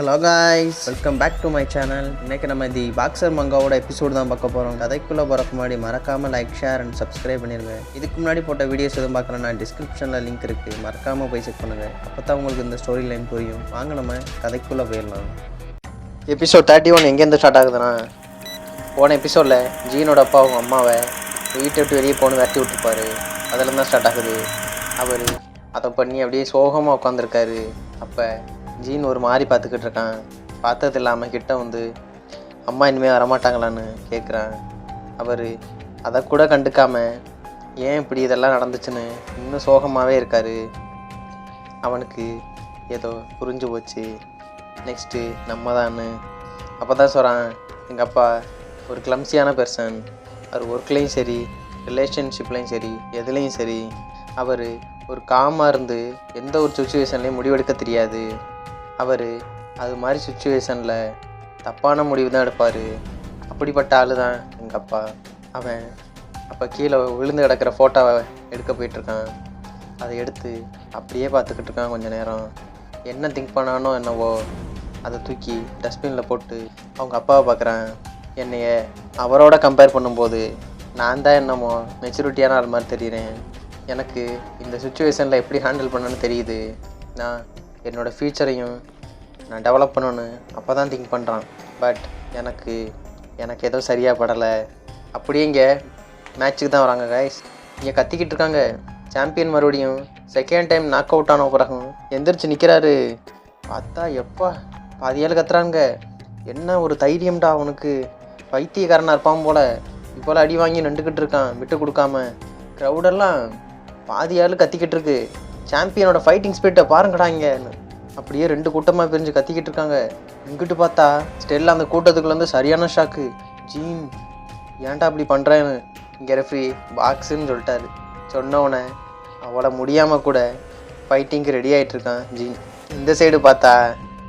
Hello guys welcome back to my channel இன்றைக்கி நம்ம தி boxer மங்காவோட episode தான் பார்க்க போகிறோம் கதைக்குள்ளே போகிறக்கு முன்னாடி மறக்காமல் லைக் ஷேர் அண்ட் சப்ஸ்கிரைப் பண்ணிடுங்க இதுக்கு முன்னாடி போட்ட வீடியோஸ் எதுவும் பார்க்குறேன்னா டிஸ்கிரிப்ஷனில் லிங்க் இருக்குது மறக்காமல் போய் செக் பண்ணுங்கள் அப்போ தான் உங்களுக்கு இந்த ஸ்டோரி லைன் புரியும். வாங்க நம்ம கதைக்குள்ளே போயிடலாம். எபிசோட் தேர்ட்டி ஒன் எங்கேருந்து ஸ்டார்ட் ஆகுதுன்னா போன எபிசோடில் ஜீனோட அப்பா அவங்க அம்மாவை வீட்டை விட்டு வெளியே போகணும் விரட்டி விட்டுருப்பாரு. அதில் தான் ஸ்டார்ட் ஆகுது. அவர் அதை பண்ணி அப்படியே சோகமாக உட்காந்துருக்காரு அப்போ ஜீன் ஒரு மாதிரி பார்த்துக்கிட்டு இருக்கான். பார்த்தது இல்லாமல் கிட்ட வந்து அம்மா இனிமேல் வரமாட்டாங்களான்னு கேட்குறான் அவர் அதை கூட கண்டுக்காம ஏன் இப்படி இதெல்லாம் நடந்துச்சுன்னு இன்னும் சோகமாகவே இருக்கார். அவனுக்கு ஏதோ புரிஞ்சு போச்சு. நெக்ஸ்ட்டு நம்ம தான்னு அப்போ தான் சொல்கிறான் எங்கள் அப்பா ஒரு கிளம்சியான பர்சன் அவர் ஒர்க்லேயும் சரி ரிலேஷன்ஷிப்லேயும் சரி எதுலேயும் சரி. அவர் ஒரு காமாக இருந்து எந்த ஒரு சுச்சுவேஷன்லேயும் முடிவெடுக்க தெரியாது. அவர் அது மாதிரி சுச்சுவேஷனில் தப்பான முடிவு தான் எடுப்பார். அப்படிப்பட்ட ஆள் தான் எங்கள் அப்பா. அவன் அப்போ கீழே விழுந்து கிடக்கிற ஃபோட்டோவை எடுக்க போயிட்டுருக்கான். அதை எடுத்து அப்படியே பார்த்துக்கிட்டு இருக்கான் கொஞ்ச நேரம். என்ன திங்க் பண்ணானோ என்னவோ அதை தூக்கி டஸ்ட்பினில் போட்டு அவங்க அப்பாவை பார்க்குறேன். என்னைய அவரோட கம்பேர் பண்ணும்போது நான் தான் என்னமோ மெச்சூரிட்டியான ஆள் மாதிரி தெரியுறேன். எனக்கு இந்த சுச்சுவேஷனில் எப்படி ஹேண்டில் பண்ணணும்னு தெரியுது. நான் என்னோடய ஃப்யூச்சரையும் நான் டெவலப் பண்ணணும்னு அப்போ தான் திங்க் பண்ணுறான் பட் எனக்கு எனக்கு ஏதோ சரியாக படலை. அப்படியே இங்கே மேட்ச்சுக்கு தான் வராங்க கைஸ் இங்கே கத்திக்கிட்டு இருக்காங்க. சாம்பியன் மறுபடியும் செகண்ட் டைம் நாக் அவுட் ஆன பிறகும் எந்திரிச்சு நிற்கிறாரு பார்த்தா எப்பா பாதியால் கத்துறாங்க. என்ன ஒரு தைரியம்டா அவனுக்கு. பைத்தியக்காரனாக இருப்பான் போல். இப்போலாம் அடி வாங்கி நின்றுக்கிட்டு இருக்கான் விட்டு கொடுக்காம. க்ரௌடெல்லாம் பாதி ஆள் கத்திக்கிட்டு இருக்கு. சாம்பியனோட ஃபைட்டிங் ஸ்பீட்டை பாருங்கடா இங்கன்னு அப்படியே ரெண்டு கூட்டமாக பிரிஞ்சு கத்திக்கிட்டு இருக்காங்க. இங்கிட்டு பார்த்தா ஸ்டெல்லா அந்த கூட்டத்துக்குள்ள வந்து சரியான ஷாக்கு ஜீன் ஏன்டா அப்படி பண்ணுறேன்னு இங்கே ரெஃப்ரி பாக்ஸுன்னு சொல்லிட்டாரு. சொன்னவனே அவளை முடியாமல் கூட ஃபைட்டிங்க்கு ரெடி ஆகிட்டு இருக்கான் ஜீன். இந்த சைடு பார்த்தா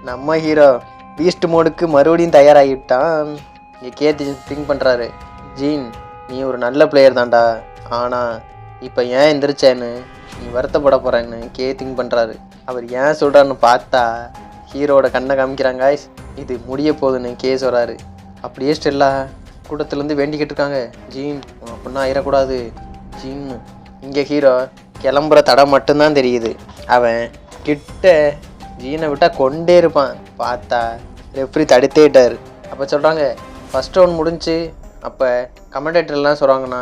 நம்ம ஹீரோ பீஸ்ட் மோடுக்கு மறுபடியும் தயாராகிட்டான். இங்கே கேத்தி திங்க் பண்ணுறாரு ஜீன் நீ ஒரு நல்ல பிளேயர் தான்டா. ஆனால் இப்போ ஏன் எந்திரிச்சேன்னு? நீ வருத்தப்பட போகிறேன்னு கே திங்க் பண்ணுறாரு அவர் ஏன் சொல்கிறான்னு பார்த்தா ஹீரோட கண்ணை காமிக்கிறாங்க இது முடிய போகுதுன்னு கே சொல்கிறாரு அப்படியே ஸ்டெல்லா கூட்டத்துலேருந்து வேண்டிக்கிட்டு இருக்காங்க. ஜீன் அப்படின்னா ஆயிடக்கூடாது ஜீன் இங்கே ஹீரோ கிளம்புற தடம் மட்டும்தான் தெரியுது. அவன் கிட்ட ஜீனை விட்டால் கொண்டே இருப்பான். பார்த்தா ரெஃப்ரி தடுத்தேட்டார் அப்போ சொல்கிறாங்க ஃபஸ்ட் ரவுண்ட் முடிஞ்சு அப்போ கமெண்டேட்டர்லாம் சொல்கிறாங்கண்ணா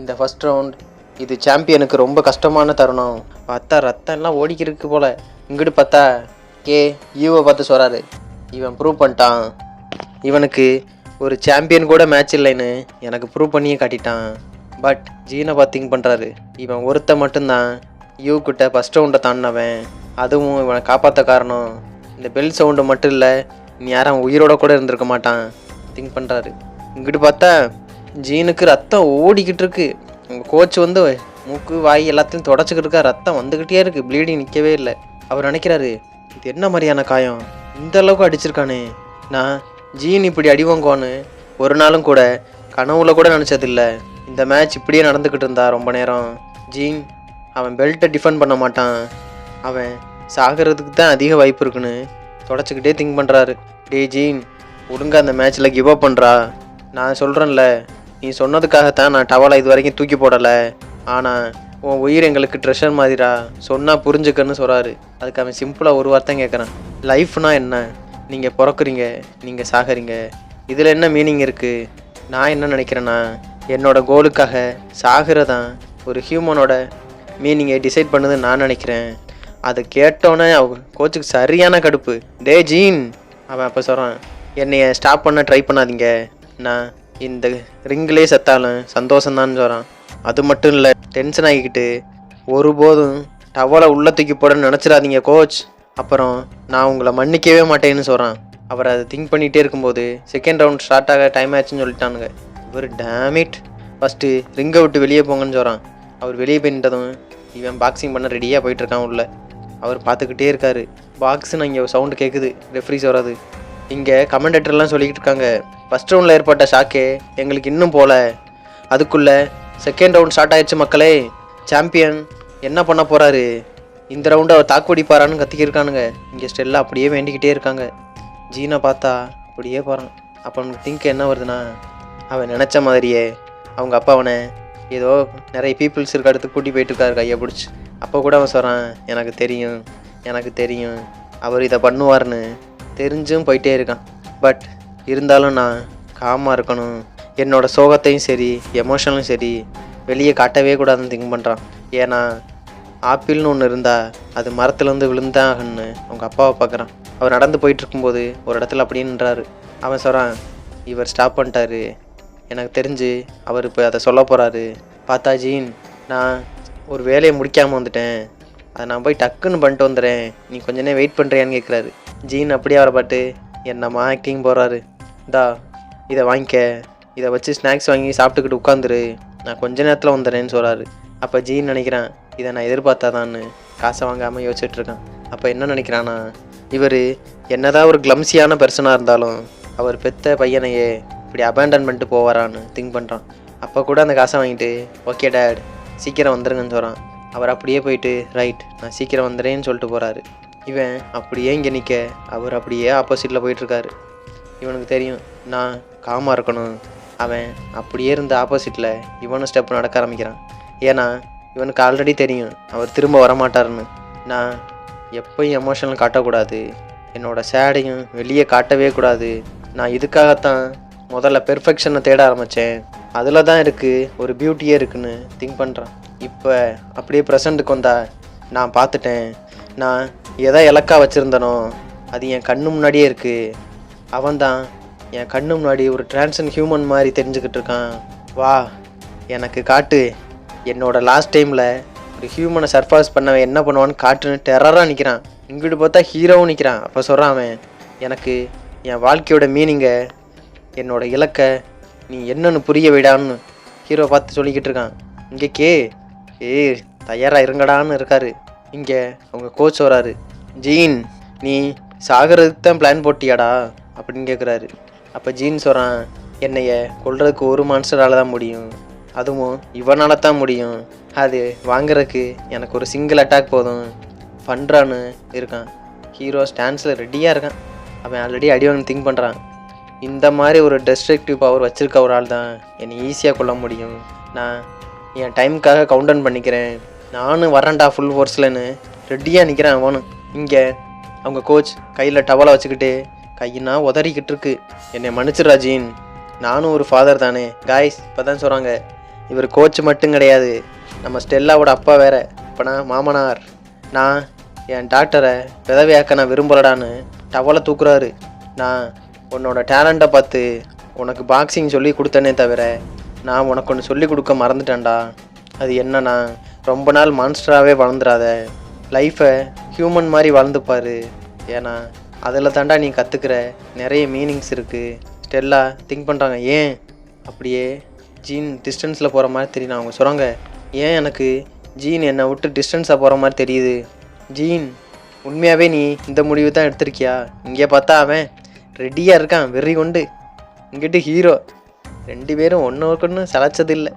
இந்த ஃபஸ்ட் ரவுண்ட் இது சாம்பியனுக்கு ரொம்ப கஷ்டமான தருணம். பார்த்தா ரத்தம் எல்லாம் ஓடிக்கிருக்கு போல. இங்கிட்டு பார்த்தா கே யூவை பார்த்து சொல்கிறாரு இவன் ப்ரூவ் பண்ணிட்டான். இவனுக்கு ஒரு சாம்பியன் கூட மேட்ச் இல்லைன்னு எனக்கு ப்ரூவ் பண்ணியே காட்டிட்டான். பட் ஜீனை பார்த்து திங்க் பண்ணுறாரு இவன் ஒருத்த மட்டும்தான். யூ கிட்ட ஃபஸ்ட் ரவுண்டை தாண்டினவன். அதுவும் இவனை காப்பாற்ற காரணம். இந்த பெல் சவுண்டு மட்டும் இல்லை நீ யாரும் உயிரோட கூட இருந்திருக்க மாட்டான். திங்க் பண்ணுறாரு இங்கிட்டு பார்த்தா ஜீனுக்கு ரத்தம் ஓடிக்கிட்டு இருக்கு. உங்கள் கோச் வந்து மூக்கு வாய் எல்லாத்தையும் தொடச்சிக்கிட்டு இருக்கா ரத்தம் வந்துக்கிட்டே இருக்குது ப்ளீடிங் நிற்கவே இல்லை. அவர் நினைக்கிறாரு இது என்ன மாதிரியான காயம்? இந்த அளவுக்கு அடிச்சிருக்கானே. நான் ஜீன் இப்படி அடி ஒரு நாளும் கூட கனவுல கூட நினச்சதில்ல. இந்த மேட்ச் இப்படியே நடந்துக்கிட்டு இருந்தா ரொம்ப நேரம். ஜீன் அவன் பெல்ட்டை டிஃபெண்ட் பண்ண மாட்டான். அவன் சாகிறதுக்கு தான் அதிக வாய்ப்பு இருக்குன்னு தொடச்சிக்கிட்டே திங்க் பண்ணுறாரு டே ஜீன் ஒழுங்கா அந்த மேட்ச்சில் கிவ் அப் பண்ணுறா நான் சொல்கிறேன்ல நீ சொன்னதுக்காகத்தான் நான் டவலை இது வரைக்கும் தூக்கி போடலை. ஆனால் உன் உயிர் எங்களுக்கு ட்ரெஷர் மாதிரிடா. சொன்னால் புரிஞ்சுக்கன்னு சொல்கிறாரு அதுக்கு அவன் சிம்பிளாக ஒரு வார்த்தை கேட்குறான் லைஃப்னா என்ன? நீங்கள் பிறக்குறீங்க நீங்கள் சாகுறீங்க. இதில் என்ன மீனிங் இருக்குது நான் என்ன நினைக்கிறேன்னா என்னோட கோலுக்காக சாகிறதான் ஒரு ஹியூமனோட மீனிங்கை டிசைட் பண்ணுதுன்னு நான் நினைக்கிறேன். அதை கேட்டோன்னே அவங்க கோச்சுக்கு சரியான கடுப்பு. டே ஜீன்! அவன் அப்போ சொல்கிறான் என்னைய ஸ்டாப் பண்ண ட்ரை பண்ணாதீங்க. நான் இந்த ரிங்கிலே செத்தாலும் சந்தோஷம்தான் சொல்கிறான் அது மட்டும் இல்லை டென்ஷன் ஆகிக்கிட்டு ஒருபோதும் டவலை உள்ள தூக்கி போடன்னு நினச்சிடாதீங்க கோச் அப்புறம் நான் உங்களை மன்னிக்கவே மாட்டேன்னு சொல்கிறான் அவர் அதை திங்க் பண்ணிகிட்டே இருக்கும்போது செகண்ட் ரவுண்ட் ஸ்டார்ட் ஆக டைம் ஆச்சுன்னு சொல்லிட்டானுங்க. இவர் டேமிட் ஃபஸ்ட்டு ரிங்கை விட்டு வெளியே போங்கன்னு சொல்கிறான் அவர் வெளியே போயிட்டதும் இவன் பாக்ஸிங் பண்ண ரெடியாக போயிட்டுருக்கான் உள்ள. அவர் பார்த்துக்கிட்டே இருக்காரு. பாக்ஸுன்னு இங்கே சவுண்டு கேட்குது ரெஃப்ரிஸ் வராது இங்கே கமெண்டேட்டர்லாம் சொல்லிக்கிட்டு இருக்காங்க. ஃபஸ்ட் ரவுண்டில் ஏற்பட்ட ஷாக்கே எங்களுக்கு இன்னும் போல. அதுக்குள்ளே செகண்ட் ரவுண்ட் ஸ்டார்ட் ஆயிடுச்சு மக்களே. சாம்பியன் என்ன பண்ண போகிறாரு இந்த ரவுண்டு அவர் தாக்குடிப்பாரான்னு கத்திக்கிருக்கானுங்க. இங்கே ஸ்டெல்லாம் அப்படியே வேண்டிக்கிட்டே இருக்காங்க. ஜீனை பார்த்தா அப்படியே போகிறான் அப்போ அவனுக்கு திங்க் என்ன வருதுன்னா அவன் நினச்ச மாதிரியே அவங்க அப்பா அவனை ஏதோ நிறைய பீப்புள்ஸ் இருக்க இடத்துக்கு கூட்டி போயிட்டு இருக்காரு கையை பிடிச்சி. அப்போ கூட அவன் சொல்கிறான் எனக்கு தெரியும் எனக்கு தெரியும். அவர் இதை பண்ணுவார்னு தெரிஞ்சும் போயிட்டே இருக்கான். பட் இருந்தாலும் நான் காமாக இருக்கணும். என்னோட சோகத்தையும் சரி எமோஷனலும் சரி வெளியே காட்டவே கூடாதுன்னு திங்க் பண்ணுறான் ஏன்னா ஆப்பிள்னு ஒன்று இருந்தால் அது மரத்துலேருந்து விழுந்தாகன்னு அவங்க அப்பாவை பார்க்குறான் அவர் நடந்து போயிட்டு இருக்கும்போது ஒரு இடத்துல அப்படியே நின்றாரு. அவன் சொல்கிறான் இவர் ஸ்டாப் பண்ணிட்டாரு. எனக்கு தெரிஞ்சு அவர் இப்போ அதை சொல்ல போகிறாரு பார்த்தா ஜீன் நான் ஒரு வேலையை முடிக்காமல் வந்துட்டேன். அதை நான் போய் டக்குன்னு பண்ணிட்டு வந்துடுறேன். நீ கொஞ்ச நேரம் வெயிட் பண்ணுறியான்னு கேட்குறாரு ஜீன் அப்படியே அவரை பாட்டு என்னம்மா ஆக்டிங் போகிறாரு இந்தா இதை வாங்கிக்க. இதை வச்சு ஸ்நாக்ஸ் வாங்கி சாப்பிட்டுக்கிட்டு உட்காந்துரு. நான் கொஞ்ச நேரத்தில் வந்துடுறேன்னு சொல்கிறாரு அப்போ ஜீன் நினைக்கிறான் இதை நான் எதிர்பார்த்தாதான்னு. காசை வாங்காமல் யோசிச்சிட்டுருக்கான் அப்போ என்ன நினைக்கிறான்னா இவர் என்னதான் ஒரு க்ளம்ஸியான பர்சனாக இருந்தாலும் அவர் பெத்த பையனையே இப்படி அபேண்டன் பண்ணிட்டு போவாரான்னு திங்க் பண்ணுறான் அப்போ கூட அந்த காசை வாங்கிட்டு ஓகே டேட் சீக்கிரம் வந்துருங்கன்னு சொல்கிறான் அவர் அப்படியே போயிட்டு ரைட் நான் சீக்கிரம் வந்துடுறேன்னு சொல்லிட்டு போகிறாரு இவன் அப்படியே இங்கே நிற்க அவர் அப்படியே ஆப்போசிட்டில் போயிட்டுருக்காரு. இவனுக்கு தெரியும் நான் காமாக இருக்கணும். அவன் அப்படியே இருந்த ஆப்போசிட்டில் இவனும் ஸ்டெப் நடக்க ஆரம்பிக்கிறான். ஏன்னா இவனுக்கு ஆல்ரெடி தெரியும் அவர் திரும்ப வரமாட்டாருன்னு. நான் எப்பயும் எமோஷனல் காட்டக்கூடாது. என்னோடய சேடையும் வெளியே காட்டவே கூடாது. நான் இதுக்காகத்தான் முதல்ல பெர்ஃபெக்ஷனை தேட ஆரம்பித்தேன் அதில் தான் இருக்குது ஒரு பியூட்டியே இருக்குன்னு திங்க் பண்ணுறான் இப்போ அப்படியே ப்ரெசண்ட்டுக்கு வந்தா நான் பார்த்துட்டேன். நான் எதை இலக்கா வச்சுருந்தனோ அது என் கண்ணு முன்னாடியே இருக்குது அவன்தான் என் கண்ணு முன்னாடி ஒரு டிரான்சன் ஹியூமன் மாதிரி தெரிஞ்சுக்கிட்டு இருக்கான். வா எனக்கு காட்டு. என்னோட லாஸ்ட் டைமில் ஒரு ஹியூமனை சர்பாஸ் பண்ணவன் என்ன பண்ணுவான்னு காட்டுன்னு டெரராக நிற்கிறான் இங்கிட்டு பார்த்தா ஹீரோவும் நிற்கிறான் அப்போ சொல்கிறான் அவன் எனக்கு என் வாழ்க்கையோட மீனிங்கை என்னோட இலக்கை நீ என்னன்னு புரிய விடான்னு. ஹீரோ பார்த்து சொல்லிக்கிட்டு இருக்கான். இங்கே கே ஏ தயாராக இருங்கடான்னு இருக்காரு. இங்கே அவங்க கோச் வராரு. ஜீன் நீ சாகிறதுக்கு தான் பிளான் போட்டியாடா? அப்படின்னு கேட்குறாரு அப்போ ஜீன் சொல்கிறான் என்னைய கொள்றதுக்கு ஒரு மனுஷரால தான் முடியும். அதுவும் இவனால் தான் முடியும். அது வாங்குறதுக்கு எனக்கு ஒரு சிங்கிள் அட்டாக் போதும். பண்ணுறான்னு இருக்கான். ஹீரோ ஸ்டான்ஸில் ரெடியாக இருக்கான். அவன் ஆல்ரெடி அடி வாங்கி திங்க் பண்ணுறான் இந்த மாதிரி ஒரு டெஸ்ட்ரக்டிவ் பவர் வச்சுருக்க ஒரு ஆள் தான் என்னை ஈஸியாக கொல்ல முடியும். நான் என் டைமுக்காக கவுண்டன் பண்ணிக்கிறேன். நானும் வரேன்டா ஃபுல் ஃபோர்ஸ்லன்னு ரெடியாக நிற்கிறேன் அவனும். இங்கே அவங்க கோச் கையில் டவலை வச்சுக்கிட்டு கையினா உதறிக்கிட்டு இருக்கு. என்னை மன்னிச்சிடுறா நானும் ஒரு ஃபாதர் தானே. காய்ஸ் இப்போ தான் சொல்கிறாங்க இவர் கோச் மட்டும் கிடையாது. நம்ம ஸ்டெல்லாவோட அப்பா வேற. இப்போனா மாமனார். நான் என் டாக்டரை விதவையாக்க நான் விரும்பலடான்னு டவலை தூக்குறாரு. நான் உன்னோட டேலண்ட்டை பார்த்து உனக்கு பாக்ஸிங் சொல்லி கொடுத்தனே தவிர நான் உனக்கு ஒன்று சொல்லி கொடுக்க மறந்துட்டேன்டா. அது என்னன்னா ரொம்ப நாள் மான்ஸ்டராகவே வளர்ந்துடாத லைஃப்பை ஹியூமன் மாதிரி வளர்ந்துப்பார். ஏன்னா அதில் தாண்டா நீ கற்றுக்கிற நிறைய மீனிங்ஸ் இருக்குது ஸ்டெல்லா திங்க் பண்ணுறாங்க ஏன்? அப்படியே ஜீன் டிஸ்டன்ஸில் போகிற மாதிரி தெரியும் அவங்க சொல்கிறாங்க ஏன் எனக்கு ஜீன் என்னை விட்டு டிஸ்டன்ஸாக போகிற மாதிரி தெரியுது? ஜீன் உண்மையாகவே நீ இந்த முடிவு தான் எடுத்திருக்கியா? இங்கே பார்த்தா அவன் ரெடியாக இருக்கான் வெறி கொண்டு இங்கிட்டு ஹீரோ ரெண்டு பேரும் ஒன்று ஒன்று சளைச்சதில்லை.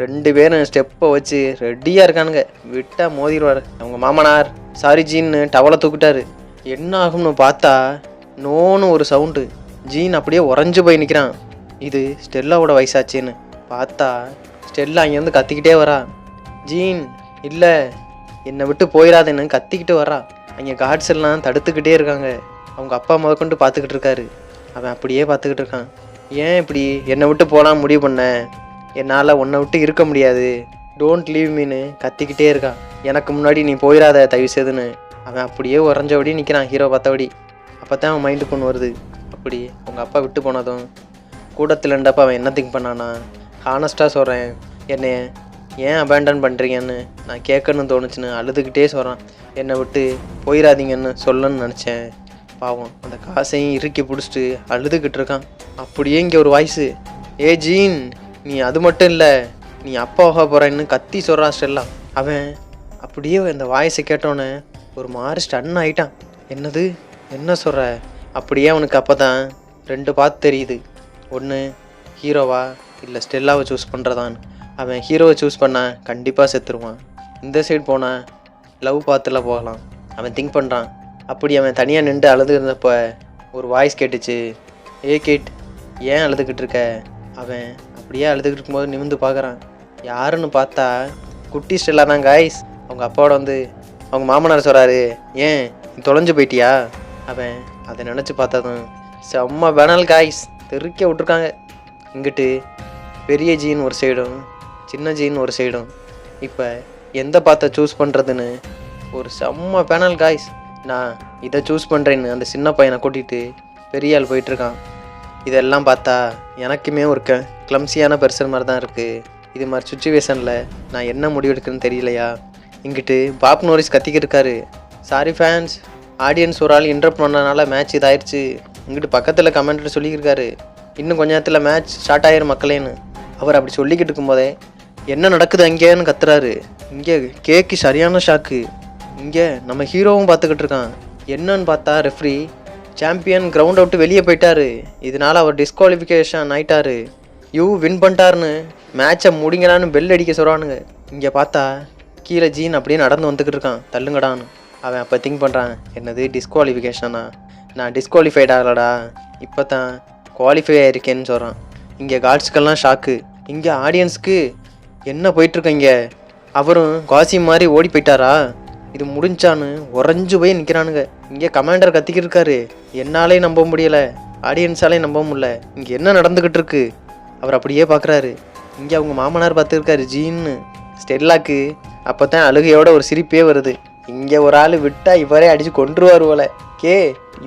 ரெண்டு பேரும் ஸ்டெப்பை வச்சு ரெடியாக இருக்கானுங்க. விட்டால் மோதிடுவார். அவங்க மாமனார் சாரி ஜீன்னு டவலை தூக்கிட்டாரு. என்ன ஆகும்னு பார்த்தா நோன்னு ஒரு சவுண்டு ஜீன் அப்படியே உறைஞ்சு போய் நிற்கிறான் இது ஸ்டெல்லாவோட வயசாச்சேன்னு பார்த்தா ஸ்டெல்லா அங்கேருந்து கத்திக்கிட்டே வரா. ஜீன் இல்லை என்னை விட்டு போயிடாதேன்னு கத்திக்கிட்டு வரா. அங்கே கார்ட்ஸ் எல்லாம் தடுத்துக்கிட்டே இருக்காங்க. அவங்க அப்பா முதற்கொண்டு பார்த்துக்கிட்டு இருக்காரு. அவன் அப்படியே பார்த்துக்கிட்டு இருக்கான். ஏன் இப்படி என்னை விட்டு போகலாம் முடிவு பண்ண? என்னால் உன்னை விட்டு இருக்க முடியாது. டோன்ட் லீவ் மீன்னு கத்திக்கிட்டே இருக்கான். எனக்கு முன்னாடி நீ போயிடாத தயவு செய்துன்னு அவன் அப்படியே உறைஞ்சபடி நிற்கிறான் ஹீரோ பார்த்தபடி. அப்போ தான் அவன் மைண்டு கொண்டு வருது. அப்படி உங்கள் அப்பா விட்டு போனதும் கூடத்தில் இருந்தப்ப அவன் என்ன திங்க் பண்ணானா ஹானஸ்ட்டாக சொல்கிறேன் என்னை ஏன் அபேண்டன் பண்ணுறீங்கன்னு நான் கேட்கணும்னு தோணுச்சுன்னு அழுதுகிட்டே சொல்கிறான் என்னை விட்டு போயிடாதீங்கன்னு சொல்லணும்னு நினச்சேன். பாவம் அந்த காசையும் இறுக்கி பிடிச்சிட்டு அழுதுகிட்டு இருக்கான். அப்படியே இங்கே ஒரு வாய்ஸு ஏ ஜீன். நீ அது மட்டும் இல்லை நீ அப்பாவாக போகிறேன்னு கத்தி சொல்கிறான் ஸ்டெல்லா. அவன் அப்படியே இந்த வாய்ஸை கேட்டோன்னே ஒரு மாதிரி ஸ்டன் ஆகிட்டான் என்னது? என்ன சொல்கிற அப்படியே அவனுக்கு அப்போ தான் ரெண்டு பார்த்து தெரியுது. ஒன்று ஹீரோவா இல்லை ஸ்டெல்லாவை சூஸ் பண்ணுறதான்னு அவன் ஹீரோவை சூஸ் பண்ணால் கண்டிப்பாக செத்துருவான். இந்த சைடு போனால் லவ் பாத்தில் போகலாம். அவன் திங்க் பண்ணுறான் அப்படி அவன் தனியாக நின்று அழுது இருந்தப்போ ஒரு வாய்ஸ் கேட்டுச்சு ஏ கேட் ஏன் அழுதுகிட்டு இருக்க? அவன் அப்படியே அழுதுகிட்டு இருக்கும்போது நிமிந்து பார்க்குறான் யாருன்னு பார்த்தா குட்டி ஸ்டெல்லா தான் காய்ஸ் அவங்க அப்பாவோட வந்து அவங்க மாமனார் சொல்கிறாரு ஏன் தொலைஞ்சு போயிட்டியா? அவன் அதை நினச்சி பார்த்ததும் செம்ம வேணால் காய்ஸ் தெருக்க விட்ருக்காங்க இங்கிட்டு பெரிய ஜீன் ஒரு சைடும் சின்ன ஜீன் ஒரு சைடும் இப்போ எந்த பாத்தை சூஸ் பண்ணுறதுன்னு ஒரு செம்ம பேனல் காய்ஸ் நான் இதை சூஸ் பண்ணுறேன்னு அந்த சின்ன பையனை கூட்டிகிட்டு பெரிய ஆள் போயிட்டுருக்கான் இதெல்லாம் பார்த்தா எனக்குமே ஒரு க கிளம்சியான பர்சன் மாதிரி தான் இருக்குது இது மாதிரி சுச்சுவேஷனில் நான் என்ன முடிவு எடுக்கிறேன்னு தெரியலையா? இங்கிட்டு பாப் நோரிஸ் கத்திக்கிட்டு இருக்காரு. சாரி ஃபேன்ஸ் ஆடியன்ஸ் ஒரு ஆள் இன்டர் பண்ணனால மேட்ச் இதாயிருச்சு. இங்கிட்டு பக்கத்தில் கமெண்ட்ரி சொல்லியிருக்காரு இன்னும் கொஞ்ச நேரத்தில் மேட்ச் ஸ்டார்ட் ஆயிரும் மக்களேன்னு. அவர் அப்படி சொல்லிக்கிட்டு இருக்கும்போதே என்ன நடக்குது அங்கேன்னு கத்துறாரு. இங்கே கேக்கு சரியான ஷாக்கு இங்கே நம்ம ஹீரோவும் பார்த்துக்கிட்டு இருக்கான். என்னன்னு பார்த்தா ரெஃப்ரி சாம்பியன் கிரவுண்ட் அவுட்டு வெளியே போயிட்டாரு. இதனால அவர் டிஸ்குவாலிஃபிகேஷன் ஆயிட்டாரு. யூ வின் பண்ணிட்டாருன்னு மேட்சை முடிங்கடான்னு பெல் அடிக்க சொல்கிறானுங்க இங்கே பார்த்தா கீழே ஜீன் அப்படியே நடந்து வந்துக்கிட்டு இருக்கான். தள்ளுங்கடான்னு. அவன் அப்போ திங்க் பண்ணுறான் என்னது டிஸ்குவாலிஃபிகேஷனா நான் டிஸ்குவாலிஃபைட் ஆகலடா. இப்போ தான் குவாலிஃபை ஆயிருக்கேன்னு சொல்கிறான் இங்கே கார்ட்ஸ்க்கெல்லாம் ஷாக்கு இங்கே ஆடியன்ஸ்க்கு என்ன போயிட்டுருக்கீங்க அவரும் காசி மாதிரி ஓடி போயிட்டாரா? இது முடிஞ்சான்னு உறைஞ்சு போய் நிற்கிறானுங்க இங்கே கமாண்டர் கத்திக்கிட்டு இருக்காரு என்னாலே நம்ப முடியல. ஆடியன்ஸாலே நம்ப முடியல. இங்கே என்ன நடந்துக்கிட்டு இருக்கு? அவர் அப்படியே பார்க்குறாரு இங்கே அவங்க மாமனார் பார்த்துருக்காரு ஜீன்னு. ஸ்டெல்லாக்கு அப்போ தான் அழுகையோட ஒரு சிரிப்பே வருது. இங்கே ஒரு ஆள் விட்டால் இவரே அடித்து கொண்டுருவார் போல. கே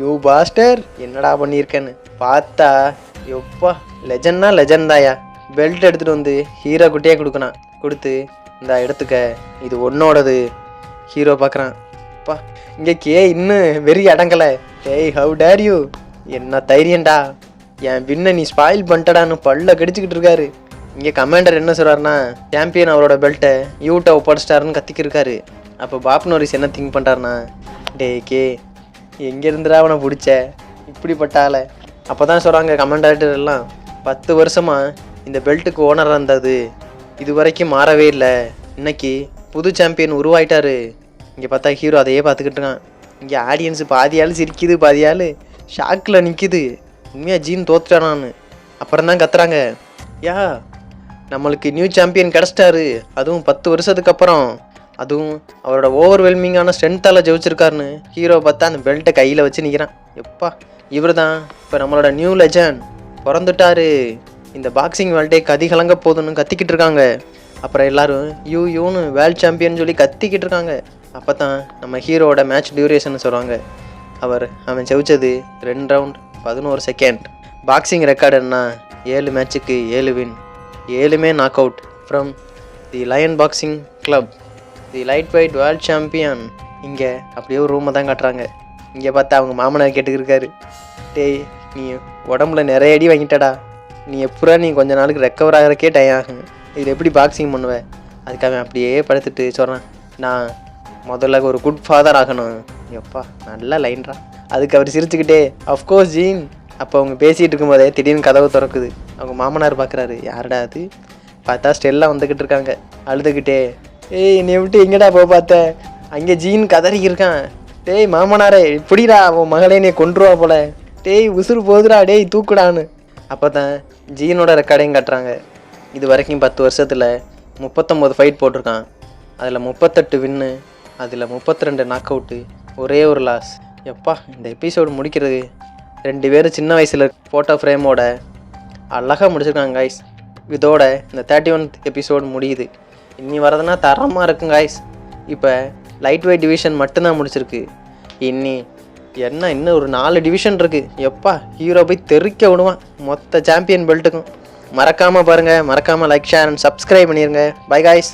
யூ பாஸ்டர் என்னடா பண்ணியிருக்கேன்னு. பார்த்தா எப்பா லெஜன்னா லெஜண்ட் தாயா பெல்ட் எடுத்துகிட்டு வந்து ஹீரோ குட்டியே கொடுக்கணும். கொடுத்து இந்த எடுத்துக்க. இது உன்னோடது. ஹீரோ பார்க்குறான் அப்பா இங்கே கே இன்னும் வெறி அடங்கலை. ஏய் ஹவு டேர் யூ என்ன தைரியண்டா என் வின்னை நீ ஸ்பாயில் பண்ணிட்டடான்னு பல்ல கடிச்சிக்கிட்டு இருக்காரு. இங்கே கமாண்டர் என்ன சொல்கிறாருன்னா சாம்பியன் அவரோட பெல்ட்டை யூட்டை ஒப்படைச்சிட்டாருன்னு கத்திக்கிருக்காரு. அப்போ பாப் நோரிஸ் என்ன திங்க் பண்ணுறாருன்னா டேய் கே எங்கேருந்துடா அவனை பிடிச்ச? இப்படிப்பட்ட ஆளை. அப்போ தான் சொல்கிறாங்க கமாண்டர் எல்லாம் பத்து வருஷமாக இந்த பெல்ட்டுக்கு ஓனராக இருந்தது. இது வரைக்கும் மாறவே இல்லை. இன்னைக்கு புது சாம்பியன் உருவாயிட்டாரு. இங்கே பார்த்தா ஹீரோ அதையே பார்த்துக்கிட்டு இருக்கான். இங்கே ஆடியன்ஸ் பாதியாள் சிரிக்குது ஆள் ஷாக்கில் நிற்கிது உண்மையாக ஜீன் தோத்துட்டானான்னு அப்புறம் தான் கத்துறாங்க. யா நம்மளுக்கு நியூ சாம்பியன் கிடச்சிட்டாரு. அதுவும் பத்து வருஷத்துக்கு அப்புறம். அதுவும் அவரோட ஓவர்வெல்மிங்கான ஸ்ட்ரென்த்தால் ஜெயிச்சிருக்காருன்னு ஹீரோ பார்த்தா அந்த பெல்ட்டை கையில் வச்சு நிற்கிறான் எப்பா இவர் தான் இப்போ நம்மளோட நியூ லெஜண்ட் பிறந்துட்டாரு. இந்த பாக்ஸிங் வேர்ல்டே கதி கலங்க போதுன்னு கத்திக்கிட்டு இருக்காங்க. அப்புறம் எல்லாரும் யூ யூன்னு வேர்ல்ட் சாம்பியன் சொல்லி கத்திக்கிட்டு இருக்காங்க. அப்போ தான் நம்ம ஹீரோவோட மேட்ச் டியூரேஷன் சொல்கிறாங்க அவர் அவன் செவிச்சது ரெண்டு ரவுண்ட் பதினோரு செகண்ட் பாக்ஸிங் ரெக்கார்டுன்னா ஏழு மேட்சுக்கு ஏழு win ஏழுமே knock out from the Lion Boxing Club the light weight world champion இங்கே அப்படியே ஒரு ரூமை தான் காட்டுறாங்க. இங்கே பார்த்தா அவங்க மாமனார் கேட்டுக்கிருக்காரு. டேய் நீ உடம்புல நிறைய அடி வாங்கிட்டடா. நீ எப்படா நீ கொஞ்ச நாளுக்கு ரெக்கவர் ஆகிறக்கே டைம் ஆகும். இதில் எப்படி பாக்ஸிங் பண்ணுவேன் அதுக்காக அப்படியே படுத்துட்டு சொல்கிறேன் நான் முதல்ல ஒரு குட் ஃபாதர் ஆகணும். எப்பா நல்ல லைன்ரா அதுக்கு அவர் சிரிச்சுக்கிட்டே அஃப்கோர்ஸ் ஜீன் அப்போ அவங்க பேசிகிட்டு இருக்கும்போதே திடீர்னு கதவு திறக்குது. அவங்க மாமனார் பார்க்குறாரு யாருடா அது? பார்த்தா ஸ்டெல்லாம் வந்துக்கிட்டு இருக்காங்க. அழுதுகிட்டே ஏய் நீ விட்டு எங்கடா போக பார்த்த? அங்கே ஜீன் கதறி இருக்கான். டேய் மாமனாரே இப்படிடா உன் மகளே நீ கொண்டுருவா போல. டேய் உசுறு போகுதுடா டேய் தூக்குடான்னு. அப்போ தான் ஜீனோட ரெக்கார்டையும் காட்டுறாங்க. இது வரைக்கும் பத்து வருஷத்தில் முப்பத்தொம்போது ஃபைட் போட்டிருக்கான். அதில் முப்பத்தெட்டு வின்னு அதில் முப்பத்தி ரெண்டு நாக் அவுட்டு ஒரே ஒரு லாஸ் எப்பா இந்த எபிசோடு முடிக்கிறது ரெண்டு பேரும் சின்ன வயசில் ஃபோட்டோ ஃப்ரேமோட அழகாக முடிச்சிருக்காங்க காய்ஸ் இதோட இந்த தேர்ட்டி ஒன் எபிசோடு முடியுது. இனி வரதுன்னா தரமாக இருக்கும் காய்ஸ் இப்போ லைட் வெயிட் டிவிஷன் மட்டும்தான் முடிச்சிருக்கு. இனி என்ன இன்னும் ஒரு நாலு டிவிஷன் இருக்குது எப்பா ஹீரோ போய் தெறிக்க விடுவான் மொத்த சாம்பியன் பெல்ட்டுக்கும் மறக்காமல் பாருங்கள் மறக்காமல் லைக் ஷேர் அண்ட் சப்ஸ்கிரைப் பண்ணிடுங்க பை காய்ஸ்